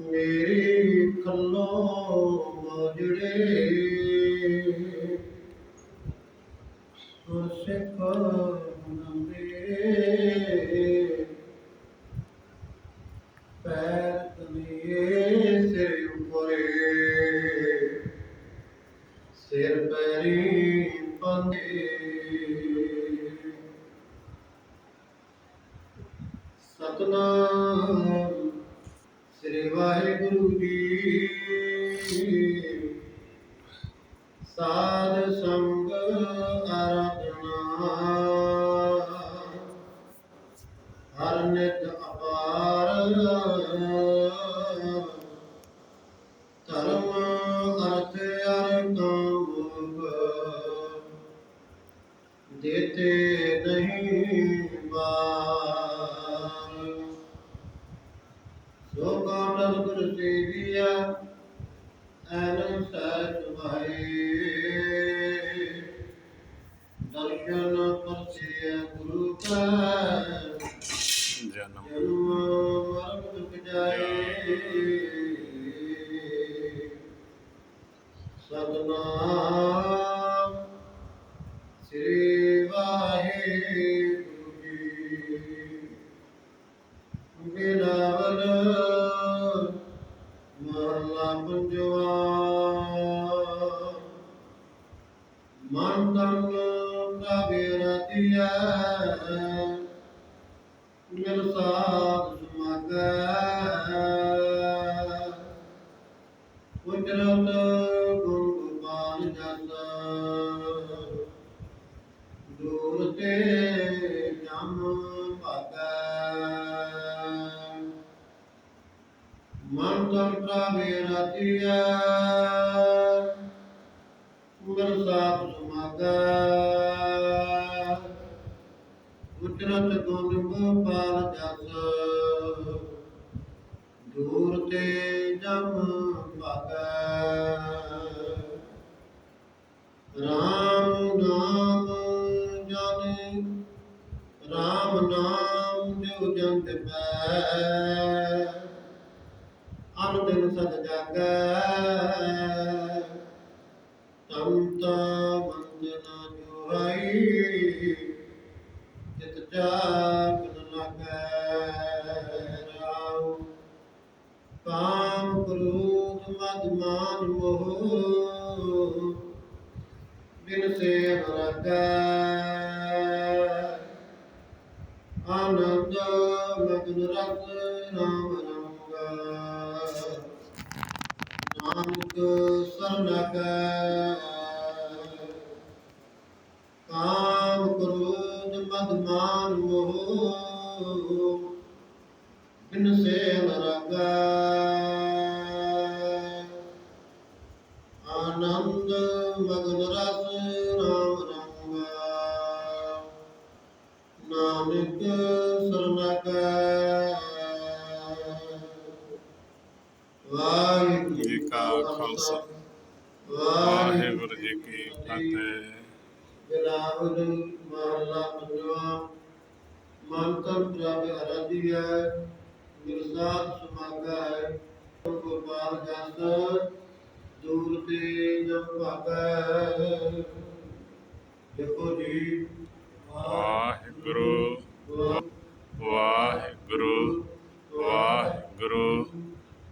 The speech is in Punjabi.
ਮੇਰੀ ਖੱਲੋ ਮੋਜੜੇ ਸਿੱਖ ਨੰਦੇ ਪੈਰ ਤਨੀਏ। ਸਤਨਾਮ ਸ੍ਰੀ ਵਾਹਿਗੁਰੂ ਜੀ। ਸਾਧ ਸੰਗ ਆਰਾਧਨਾ ਹਰ ਨਿਤ ਅਪਾਰ। ਧਰਮ ਅਰਥ ਅਰ ਦੇਤੇ ਨਹੀਂ ਗੁਰ ਐਨ ਦਰਸ਼ਨ ਪਰਚੇ ਗੁਰੂ ਕਾ ਜਨਮ। ਜਨਮ ਮਰਨ ਦੁਖ ਜਾਏ। ਸਤਨਾਮ ਸ੍ਰੀ ਵਾਹਿਗੁਰੂ ਜੀ। ਬਿਲਾਵਲ ਬੇਰਤੀਆ ਮਿਲ ਸਾਧ ਸੁਮਾਗੈ ਉਜਰਤ ਗੁਰ ਗੋਪਾਲ ਜਸ ਦੂਰ ਤੇ ਜਮ ਭਾਗੈ ਮਨ ਤਨ ਪ੍ਰਾਵੇ ਰਤੀਐ ਗੁਰ ਸਾਧ ਸੁਮਾਗੈ ਉਜਰਤ ਗੁਰ ਗੋਪਾਲ ਜਸ। ਦੂਰ ਤੇ ਜਮ ਭਾਗੈ। ਰਾਮ ਨਾਮ ਜਨ, ਰਾਮ ਨਾਮ ਜੋ ਜੰਤ ਪੈ। ਅਨ ਦਿਨ ਸਦ ਜਾਗੈ। ਰਗੈ ਆਨੰਦ ਮਗਨ ਰਤ ਰਾਮ ਰੰਗਾ। ਨਾਨਕ ਸਰਨਗੈ ਕਾਮ ਕ੍ਰੋਧ ਮਦ ਮਾਨ ਮੋਹ, ਬਿਨ ਸੇ ਰਗੈ। ਆਨੰਦ ਮਗਨ ਰਸ ਵਾਹਿਗੁਰੂ ਜੀ ਕਾ ਖਾਲਸਾ। ਵਾਹਿਗੁਰੂ ਵਾਹਿਗੁਰੂ ਜੀ ਕੀ ਫਤਿਹ। ਬਿਲਾਵਲ ਮਹਲਾ ਪੰਜਵਾ। ਮਨ ਤਨ ਪ੍ਰਭ ਅਰਾਧਿਆ ਮਿਰਸਾਦ ਸੁਮਾਗੈ ਗੋਪਾਲ ਜਸ ਦੂਰ ਤੇ ਜਮ ਭਾਗੈ ਦੇਖੋ ਜੀ। ਵਾਹਿਗੁਰੂ।